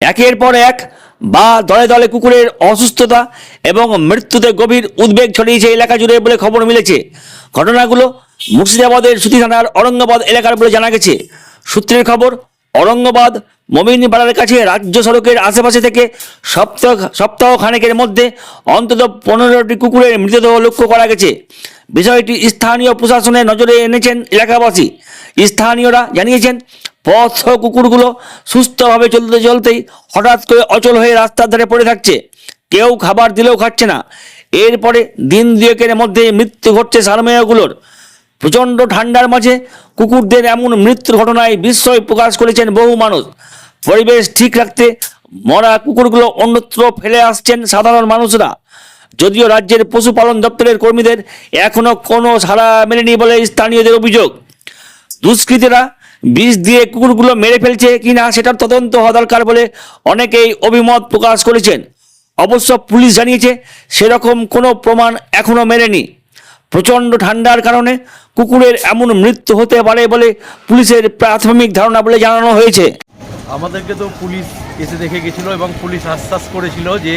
একের পর এক বা দলে দলে কুকুরের অসুস্থতা এবং মৃত্যুতে গভীর উদ্বেগ ছড়িয়েছে এলাকা জুড়ে বলে খবর মিলেছে। ঘটনাগুলো মুর্শিদাবাদের সুতি থানার অরঙ্গাবাদ এলাকার বলে জানা গেছে। সূত্রের খবর অরঙ্গাবাদ মমিনপাড়ার কাছে রাজ্য সড়কের আশেপাশে থেকে সপ্তাহ সপ্তাহ খানেকের মধ্যে অন্তত পনেরোটি কুকুরের মৃতদেহ লক্ষ্য করা গেছে। বিষয়টি স্থানীয় প্রশাসনের নজরে এনেছেন এলাকাবাসী। স্থানীয়রা জানিয়েছেন পথ কুকুরগুলো সুস্থভাবে চলতে চলতেই হঠাৎ করে অচল হয়ে রাস্তার ধারে পড়ে থাকছে। কেউ খাবার দিলেও খাচ্ছে না। এরপরে দিন দুয়েকের মধ্যে মৃত্যু ঘটছে সারমেয়গুলোর। প্রচণ্ড ঠান্ডার মাঝে কুকুরদের এমন মৃত্যুর ঘটনায় বিস্ময় প্রকাশ করেছেন বহু মানুষ। পরিবেশ ঠিক রাখতে মরা কুকুরগুলো অন্যত্র ফেলে আসছেন সাধারণ মানুষরা। যদিও রাজ্যের পশুপালন দপ্তরের কর্মীদের এখনও কোনো সাড়া মেলেনি বলে স্থানীয়দের অভিযোগ। দুষ্কৃতীরা বিষ দিয়ে কুকুরগুলো মেরে ফেলছে কিনা সেটার তদন্ত হওয়া দরকার বলে অনেকেই অভিমত প্রকাশ করেছেন। অবশ্য পুলিশ জানিয়েছে সেরকম কোনো প্রমাণ এখনও মেলেনি। প্রচণ্ড ঠান্ডার কারণে কুকুরের এমন মৃত্যু হতে পারে বলে পুলিশের প্রাথমিক ধারণা বলে জানানো হয়েছে। আমাদেরকে তো পুলিশ এসে দেখে গেছিল এবং পুলিশ আশ্বাস করেছিল যে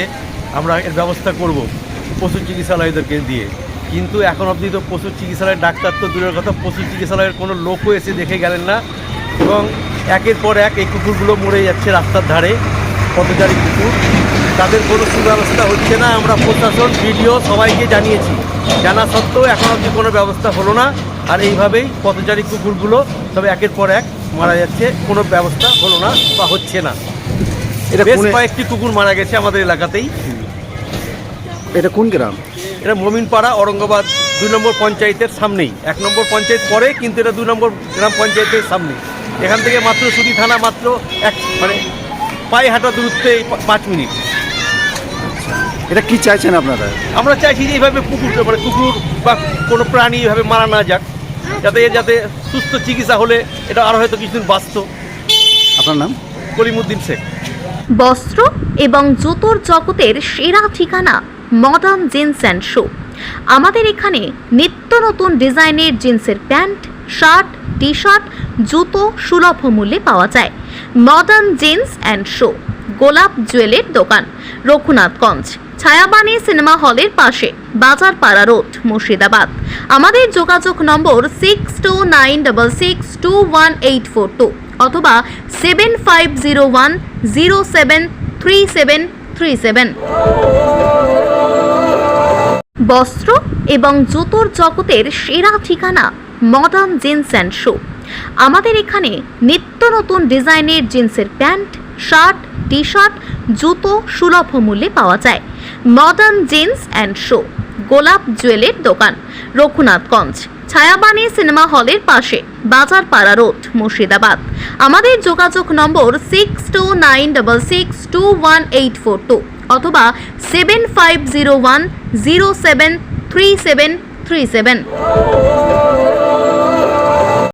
আমরা এর ব্যবস্থা করব। পশু চিকিৎসালয়দেরকে দিয়ে। কিন্তু এখন অবধি তো পশু চিকিৎসালয়ের ডাক্তার তো দূরের কথা পশু চিকিৎসালয়ের কোনো লোকও এসে দেখে গেলেন না। এবং একের পর এক এই কুকুরগুলো মরে যাচ্ছে রাস্তার ধারে পথচারী কুকুর। তাদের কোনো সুব্যবস্থা হচ্ছে না আমরা প্রশাসন ভিডিও সবাইকে জানিয়েছি। জানা সত্ত্বেও এখন অবধি কোনো ব্যবস্থা হলো না আর এইভাবেই পথচারী কুকুরগুলো তবে একের পর এক মারা যাচ্ছে কোনো ব্যবস্থা হলো না বা হচ্ছে না। এটা বেশ কয়েকটি কুকুর মারা গেছে আমাদের এলাকাতেই। এটা কোন গ্রাম? এটা মমিনপাড়া অরঙ্গাবাদ দুই নম্বর পঞ্চায়েতের সামনেই। এক নম্বর পঞ্চায়েত পরে কিন্তু এটা দুই নম্বর গ্রাম পঞ্চায়েতের সামনে এখান থেকে মাত্র সুতি থানা মাত্র এক মানে পায়ে হাঁটা দূরত্বে পাঁচ মিনিট। এটা কি চাইছেন আপনারা? আমরা চাইছি যে এইভাবে কুকুর মানে কুকুর বা কোনো প্রাণী এইভাবে মারা না যাক যাতে এর যাতে সুস্থ চিকিৎসা হলে এটা আরও হয়তো কিছুদিন বাঁচত। আপনার নাম? কলিমুদ্দিন শেখ। বস্ত্র এবং জুতোর জগতের সেরা ঠিকানা মডার্ন জিন্স অ্যান্ড শো আমাদের এখানে নিত্য নতুন ডিজাইনের জিন্সের প্যান্ট, শার্ট টি শার্ট জুতো সুলভ মূল্যে পাওয়া যায়। মডার্ন জিন্স অ্যান্ড শো গোলাপ জুয়েলের দোকান, রঘুনাথগঞ্জ, ছায়াবাণী সিনেমা হলের পাশে বাজার পাড়া রোড মুর্শিদাবাদ। আমাদের যোগাযোগ number six two nine double six two one eight four two অথবা seven five zero one zero seven three seven three seven বস্ত্র এবং জুতোর জগতের সেরা ঠিকানা মডার্ন জিন্স অ্যান্ড শো আমাদের এখানে নিত্য নতুন ডিজাইনের জিন্সের প্যান্ট, শার্ট টি শার্ট জুতো সুলভ মূল্যে পাওয়া যায়। মডার্ন জিন্স অ্যান্ড শো গোলাপ জুয়েলের দোকান, রঘুনাথগঞ্জ, ছায়াবাণী সিনেমা হলের পাশে বাজার পাড়া রোড মুর্শিদাবাদ। আমাদের যোগাযোগ number six two nine double six two one eight four two অথবা seven five zero one zero seven three seven three seven